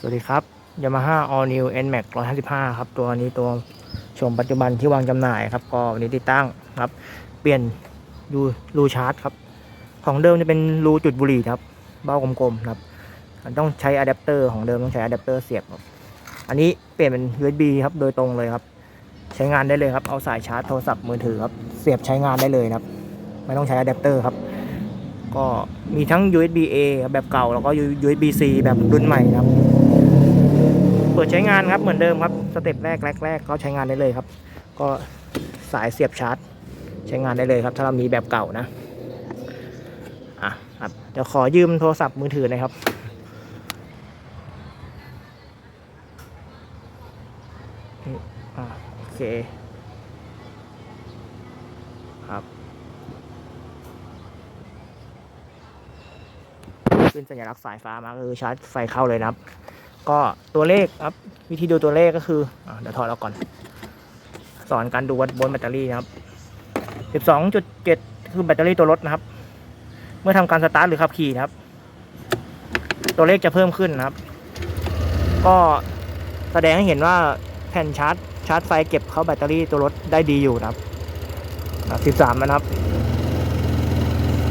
สวัสดีครับ Yamaha All New NMAX 155 ครับ ตัวนี้ตัวชมปัจจุบันที่วางจำหน่ายครับ ก็วันนี้ติดตั้งครับ เปลี่ยนรูรูชาร์จครับ ของเดิมจะเป็นรูจุดบุหรี่ครับ เบ้ากลมๆครับ ต้องใช้อะแดปเตอร์ของเดิมต้องใช้อะแดปเตอร์เสียบครับ อันนี้เปลี่ยนเป็น USB ครับ โดยตรงเลยครับ ใช้งานได้เลยครับ เอาสายชาร์จโทรศัพท์มือถือครับ เสียบใช้งานได้เลยครับ ไม่ต้องใช้อะแดปเตอร์ครับ ก็มีทั้ง USB A แบบเก่าแล้วก็ USB C แบบรุ่นใหม่นะครับ ปิดใช้งานครับเหมือนเดิมครับสเต็ปแรกแรกๆก็ใช้งานได้เลยครับ ก็สายเสียบชาร์จ ใช้งานได้เลยครับ ถ้าเรามีแบบเก่านะอะครับเดี๋ยวขอยืมโทรศัพท์มือถือหนะครับอโอเคครับขึ้นสัญลักษณ์สายฟ้ามาก็คือชาร์จไฟเข้าเลยนะครับ ก็ตัวเลขครับ วิธีดูตัวเลขก็คืออเดี๋ยวถอดออกก่อน สอนการดูวัดบนแบตเตอรี่นะครับ 12.7 คือแบตเตอรี่ตัวรถนะครับ เมื่อทำการสตาร์ทหรือขับขี่นะครับ ตัวเลขจะเพิ่มขึ้นนะครับ ก็แสดงให้เห็นว่าแผ่นชาร์จชาร์จไฟเก็บเข้าแบตเตอรี่ตัวรถได้ดีอยู่นะครับ 13 นะครับ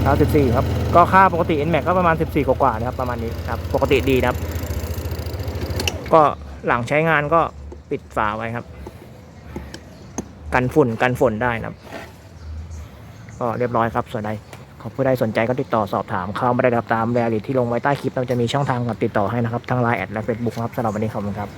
ครับ14 ครับ ก็ค่าปกติ NMAX ก็ประมาณ 14 กว่าๆนะครับ ประมาณนี้ครับ ปกติดีนะครับ ก็หลังใช้งานก็ปิดฝาไว้ครับ กันฝุ่นกันฝนได้นะครับ ก็เรียบร้อยครับส่วนใดขอผู้ใดสนใจก็ติดต่อสอบถามเข้ามาได้ครับตามรายละเอียดที่ลงไว้ใต้คลิปเราจะมีช่องทางการติดต่อให้นะครับทั้งไลน์แอดและเฟซบุ๊กครับสำหรับวันนี้ขอบคุณครับ